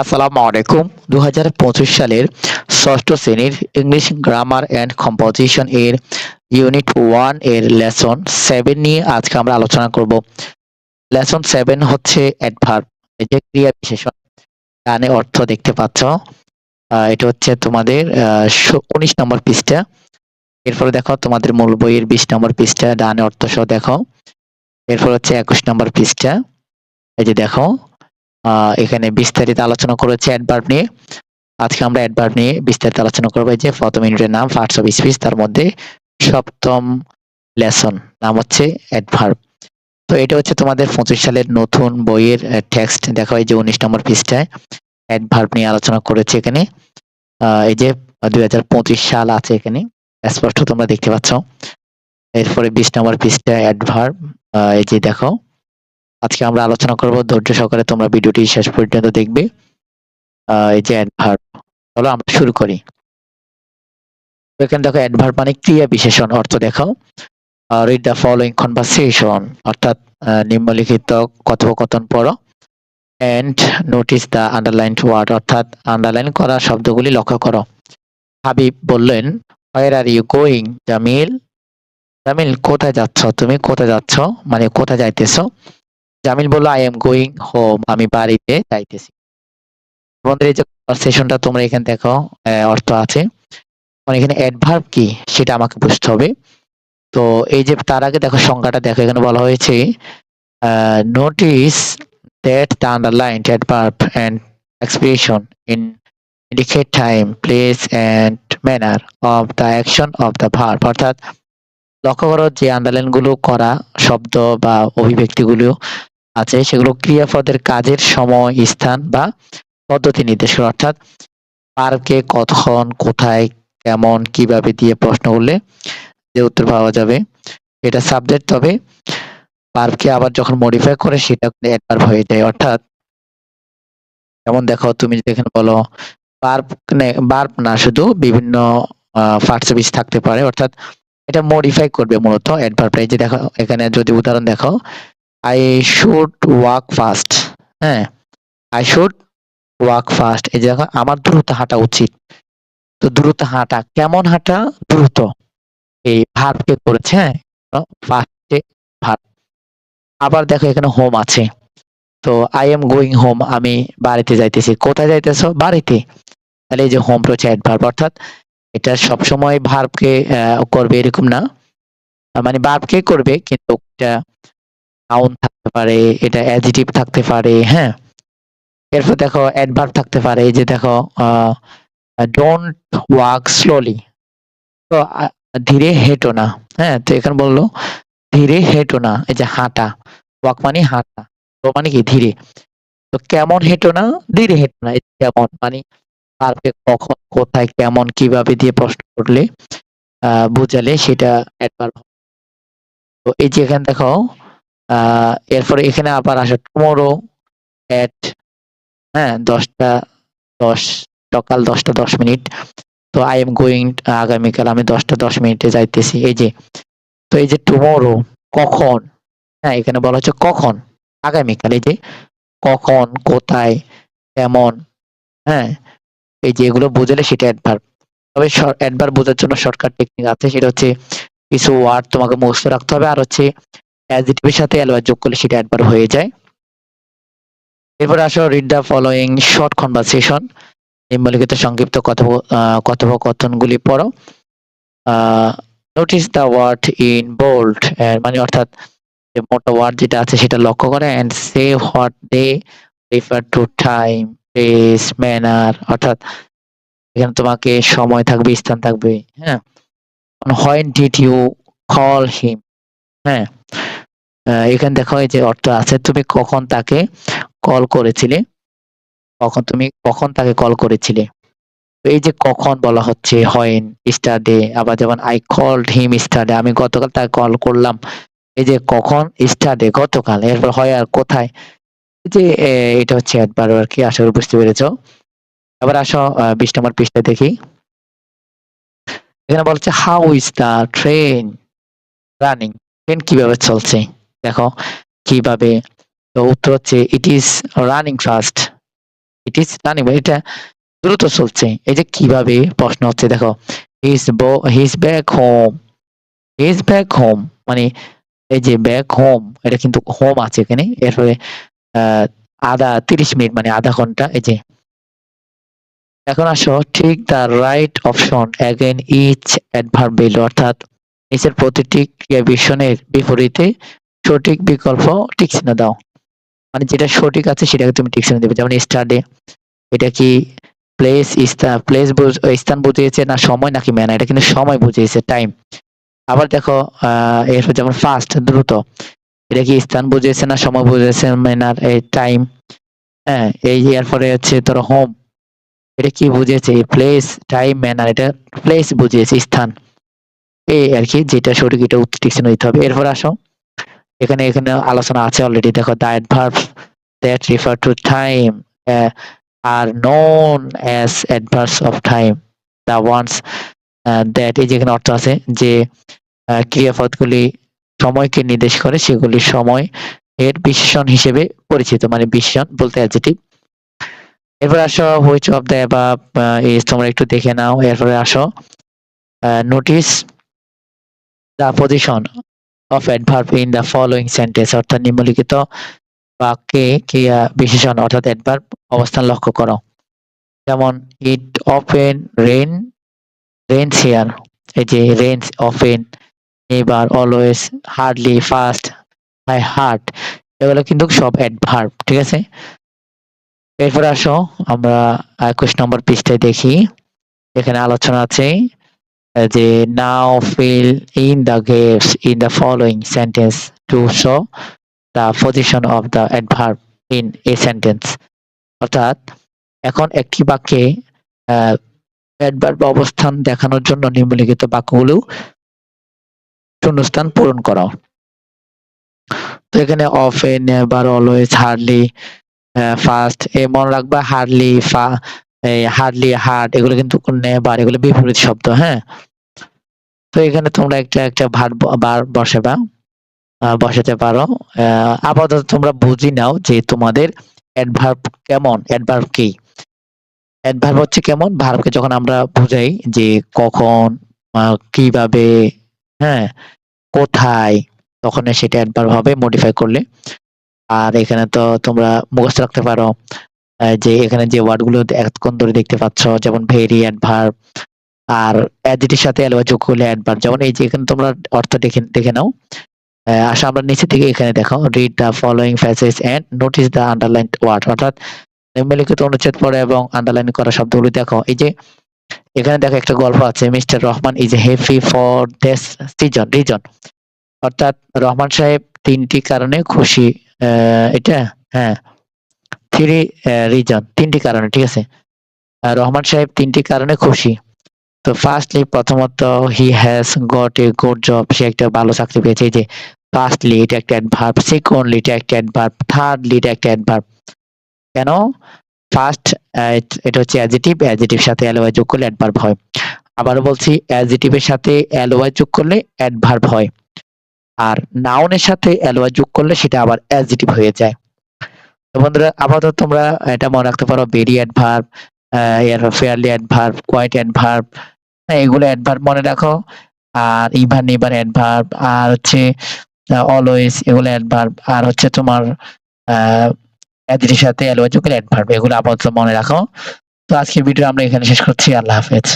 আসসালামু আলাইকুম। দু হাজার পঁচিশ সালের ষষ্ঠ শ্রেণির ইংলিশ গ্রামার অ্যান্ড কম্পোজিশন এর ইউনিট ওয়ানের লেসন সেভেন নিয়ে আজকে আমরা আলোচনা করব। লেসন সেভেন হচ্ছে অ্যাডভার্ব যে ক্রিয়া বিশেষণ। ডানে অর্থ দেখতে পাচ্ছ। এটা হচ্ছে তোমাদের উনিশ নম্বর পৃষ্ঠা। এরপরে দেখো তোমাদের মূল বইয়ের বিশ নম্বর পৃষ্ঠা, ডানে অর্থ সহ দেখো। এরপর হচ্ছে একুশ নম্বর পৃষ্ঠা। এই যে দেখো। এখানে বিস্তারিত আলোচনা করেছে অ্যাডভার্ব নিয়ে। আজকে আমরা অ্যাডভার্ব নিয়ে বিস্তারিত আলোচনা করব। যে প্রথম ইউনিটের নাম পার্টস অফ স্পিচ তার মধ্যে সপ্তম লেসন নাম হচ্ছে অ্যাডভার্ব তো এটা হচ্ছে তোমাদের পঁচিশ সালের নতুন বইয়ের টেক্সট দেখা এই যে উনিশ নম্বর পৃষ্ঠায় অ্যাডভার্ব নিয়ে আলোচনা করেছে এখানে। এই যে দু হাজার পঁচিশ সাল আছে এখানে, স্পষ্ট তোমরা দেখতে পাচ্ছ। এরপরে বিশ নম্বর পৃষ্ঠায় অ্যাডভার্ব এই যে দেখো। আজকে আমরা আলোচনা করব, ধৈর্য সহকারে তোমরা ভিডিওটি শেষ পর্যন্ত দেখবে। এই যে অ্যাডভার্ব চলো আমরা শুরু করি। এখানে দেখো অ্যাডভার্ব মানে ক্রিয়া বিশেষণ, অর্থ দেখো রিড দ্য ফলোইং কনভারসেশন অর্থাৎ নিম্নলিখিত কথোপকথন পড়ো। And notice the underline word অর্থাৎ আন্ডারলাইন করা শব্দগুলি লক্ষ্য করো। হাবিব বললেন where are you going Jamil Jamil কোথায় যাচ্ছ? তুমি কোথায় যাচ্ছ? মানে কোথায় যাইতেছো? জামিল বলল আই এম গোয়িং হোম আমি বাড়িতে যাইতেছি। বন্ধুরা, এই যে কনভারসেশনটা তোমরা এখানে দেখো অর্থ আছে। মানে এখানে অ্যাডভার্ব কি সেটা আমাকে বুঝতে হবে। তো এই যে তার আগে দেখো সংখ্যাটা দেখো, এখানে বলা হয়েছে notice that the underline adverb and expression in indicate time, place and manner of the action of the verb, অর্থাৎ লক্ষ্য করো যে আন্ডারলাইনগুলো করা, শব্দ বা অভিব্যক্তিগুলো আছে, সেগুলো ক্রিয়াপদের কাজের সময় স্থান বা পদ্ধতি নির্দেশ করে। অর্থাৎ পার্কে কখন, কোথায়, কেমন, কীভাবে দিয়ে প্রশ্ন করলে যে উত্তর পাওয়া যাবে, এটা সাবজেক্ট তবে পার্ককে আবার যখন মডিফাই করে, সেটা অ্যাডভার্ব হয়ে যায়। অর্থাৎ যেমন দেখো, তুমি যেখানে বলো বার্ব বার্ব না, শুধু বিভিন্ন পার্টস অফ থাকতে পারে। অর্থাৎ এটা মডিফাই করবে মূলত যে দেখো, এখানে যদি উদাহরণ দেখো আই শুড ওয়াক ফাস্ট হ্যাঁ আই শুড ওয়াক ফাস্ট এই যে দেখো, আমার দ্রুত হাঁটা উচিত। তো দ্রুত হাঁটা, কেমন হাঁটা? দ্রুত। এই ভার্বকে করেছে হ্যাঁ ফার্স্টে ভার্ব আবার দেখো, এখানে হোম আছে। তো আই এম গোয়িং হোম আমি বাড়িতে যাইতেছি। কোথায় যাইতেছো? বাড়িতে। তাহলে এই যে হোম রয়েছে অ্যাডভার্ব অর্থাৎ এটা সবসময় ভার্বকে করবে এরকম না। মানে ভার্বকে করবে, কিন্তু এটা নাউন থাকতে পারে, এটা অ্যাডজেটিভ থাকতে পারে হ্যাঁ। এরপর দেখো অ্যাডভার্ব থাকতে পারে যে দেখো ডোন্ট ওয়াক স্লোলি তো ধীরে হেঁটো না হ্যাঁ তো এখানে বলল, ধীরে হেঁটো না, এই যে হাঁটা। ওয়াক মানে হাঁটা, তো মানে কি, ধীরে। তো কেমন হেঁটো না, ধীরে হেঁটো না কেমন মানে ভার্বকে কখন, কোথায়, কেমন, কীভাবে দিয়ে প্রশ্ন করলে, আহ, বুঝালে সেটা অ্যাডভার্ব তো এই যে এখানে দেখো এরপরে এখানে আবার আসে টুমোরো এট হ্যাঁ দশটা দশ, সকাল দশটা দশ মিনিট। তো আই এম গোয়িং আগামীকাল আমি দশটা দশ মিনিটে যাইতেছি। এই যে, তো এই যে টুমোরো কখন হ্যাঁ এখানে বলা হচ্ছে কখন, আগামীকাল, এই যে কখন, কোথায়, কেমন হ্যাঁ এই যে এগুলো বোঝালে সেটা অ্যাডভার্ব তবে অ্যাডভার্ব বোঝার জন্য শর্টকাট টেকনিক আছে, সেটা হচ্ছে কিছু ওয়ার্ড তোমাকে মুখস্থ রাখতে হবে, আর হচ্ছে অ্যাডজেটিভের সাথে অ্যালওয়ার যোগ করলে সেটা অ্যাডভার্ব হয়ে যায়। এরপর আসো read the following short conversation নিম্নলিখিত সংক্ষিপ্ত কথোপকথনগুলি পড়ো। Notice the word in bold মানে অর্থাৎ যে মোটা ওয়ার্ড যেটা আছে সেটা লক্ষ্য করে অ্যান্ড সে হোয়াট দে রিফার টু টাইম প্লেস ম্যানার অর্থাৎ এখানে তোমাকে সময় থাকবে, স্থান থাকবে হ্যাঁ? When did you call him হ্যাঁ? এখানে দেখো এই যে অর্থ আছে, তুমি কখন তাকে কল করেছিলে? কখন তুমি কখন তাকে কল করেছিলে? এই যে কখন বলা হচ্ছে হোয়েন স্টারডে আবার যেমন আই কল্ড হিম স্টারডে আমি গতকাল তাকে কল করলাম। এই যে কখন? স্টারডে গতকাল। এরপর হয় আর কোথায়? যে এটা হচ্ছে একবার আর কি আশা বুঝতে পেরেছ। এবার আসো বিশ নম্বর পৃষ্ঠা দেখি। এখানে বলছে how is the train running train কীভাবে চলছে? দেখো, কীভাবে? তো উত্তর হচ্ছে it is running fast it is running এটা দ্রুত চলছে। এই যে কীভাবে? প্রশ্ন হচ্ছে, দেখো his his back home his back home মানে এই যে ব্যাক হোম এটা কিন্তু হোম আছে এখানে। এরপরে আধা তিরিশ মিনিট মানে আধা ঘণ্টা, এই যে। এখন আসো, tick the right option again each adverb অর্থাৎ নিচের প্রতিটি ক্রিয়া বিপরীতে সঠিক বিকল্প টিক চিহ্ন দাও। মানে যেটা সঠিক আছে, সেটাকে তুমি টিক চিহ্ন দেবে। যেমন স্টাডি এটা কি প্লেস প্লেস স্থান বুঝিয়েছে না সময়, নাকি ম্যান এটা কিন্তু সময় বুঝিয়েছে টাইম আবার দেখো এরপর যেমন ফাস্ট দ্রুত। এটা কি স্থান বুঝিয়েছে না সময় বুঝিয়েছে? ম্যানার এই টাইম হ্যাঁ এই এরপরে হচ্ছে তোর হোম এটা কি বুঝিয়েছে? প্লেস টাইম ম্যানার এটা প্লেস বুঝিয়েছে, স্থান। এই আর কি, যেটা সঠিক, এটা উত্তর দিতে হবে। এরপর আসো। এখানে এখানে আলোচনা আছে অলরেডি দেখো the adverbs that refer to time are known as adverbs of time the ones that এই যেখানে অর্থ আছে যে ক্রিয়াপদগুলি সময়কে নির্দেশ করে সেগুলি সময় এর বিশেষণ হিসেবে পরিচিত মানে বিশেষণ বলতে অ্যাডজেটিভ এরপর আসো হুইচ অফ দ্য অ্যাবাব তোমরা একটু দেখে নাও, এরপরে আসো notice the position of adverb in the following sentence অর্থাৎ নিম্নলিখিত বাক্যে ক্রিয়া বিশেষণ অর্থাৎ অ্যাডভার্ব অবস্থান লক্ষ্য করো। যেমন it often rain rains here এই যে rains often never always hardly fast my heart এগুলো কিন্তু সব অ্যাডভার্ব ঠিক আছে? এরপর আসো, আমরা একুশ নম্বর পৃষ্ঠায় দেখি। এখানে আলোচনা আছে যে now fill in the gaps in the following sentence to show the position of the adverb in a sentence অর্থাৎ, এখন একটি বাক্যে অ্যাডভার্ব অবস্থান দেখানোর জন্য নিম্নলিখিত বাক্যগুলো শূন্যস্থান পূরণ করো তো এখানে অফে নেভার অলওয়েজ হার্ডলি ফার্স্ট এ মনে রাখবা হার্ডলি ফা হার্ডলি হার্ড এগুলো কিন্তু নেভার এগুলো বিপরীত শব্দ হ্যাঁ? তো এখানে তোমরা একটা একটা ভার বার বসাবা আহ, বসাতে পারো। আপাতত তোমরা বুঝি নাও যে তোমাদের অ্যাডভার্ব কেমন অ্যাডভার্ব কি? অ্যাডভার্ব হচ্ছে কেমন? ভার্বকে যখন আমরা বুঝাই যে কখন কীভাবে হ্যাঁ? কোথায়? তখন সেটা অ্যাডভার্ব হবে মডিফাই করলে। আর এখানে তো তোমরা মুখস্থ রাখতে পারো যে এখানে যে ওয়ার্ডগুলো এতক্ষণ ধরে দেখতে পাচ্ছ, যেমন ভেরি অ্যাডভার্ব আর অ্যাডজেটিভ সাথে অ্যালবা যোগ করলে অ্যাডভার্ব যেমন এই যে এখানে তোমরা অর্থ দেখে দেখে নাও। আসো আমরা নিচে থেকে এখানে দেখো read the following passage and notice the underline word অর্থাৎ নিম্নলিখিত অনুচ্ছেদ পড়ে এবং আন্ডারলাইন করা শব্দগুলো দেখো। এই যে এখানে দেখো একটা গল্প আছে, mister Rahman is happy for this season reason অর্থাৎ রহমান সাহেব তিনটি কারণে খুশি এটা হ্যাঁ থ্রি রিজন তিনটি কারণে, ঠিক আছে? রহমান সাহেব তিনটি কারণে খুশি। তো ফার্স্টলি প্রথমত he has got a good job সে একটা ভালো চাকরি পেয়েছে যে ফার্স্টলি এটা একটা অ্যাডভার্ব সেকেন্ডলি এটা একটা অ্যাডভার্ব থার্ডলি এটা একটা অ্যাডভার্ব কেন? ফার্স্ট এটা হচ্ছে অ্যাডজেটিভ অ্যাডজেটিভ সাথে অ্যালোয়াই যোগ করলে অ্যাডভার্ব হয়। আবারও বলছি অ্যাডজেটিভের সাথে অ্যালোয়াই যোগ করলে অ্যাডভার্ব হয়। আর নাউনের সাথে অ্যালোয়াই যোগ করলে সেটা আবার অ্যাডজেটিভ হয়ে যায়। বন্ধুরা, আপাতত তোমরা এটা মনে রাখতে পারো very adverb fairly adverb quite adverb এগুলো অ্যাডভার্ব মনে রাখো। আর ইভার নেভার অ্যাডভার্ব আর হচ্ছে অলওয়েজ এগুলো অ্যাডভার্ব আর হচ্ছে তোমার অ্যাডজেটিভ সাথে চোখের অ্যাডভার্ব এগুলো আপাতত মনে রাখো। তো আজকের ভিডিও আমরা এখানে শেষ করছি। আল্লাহ হাফেজ।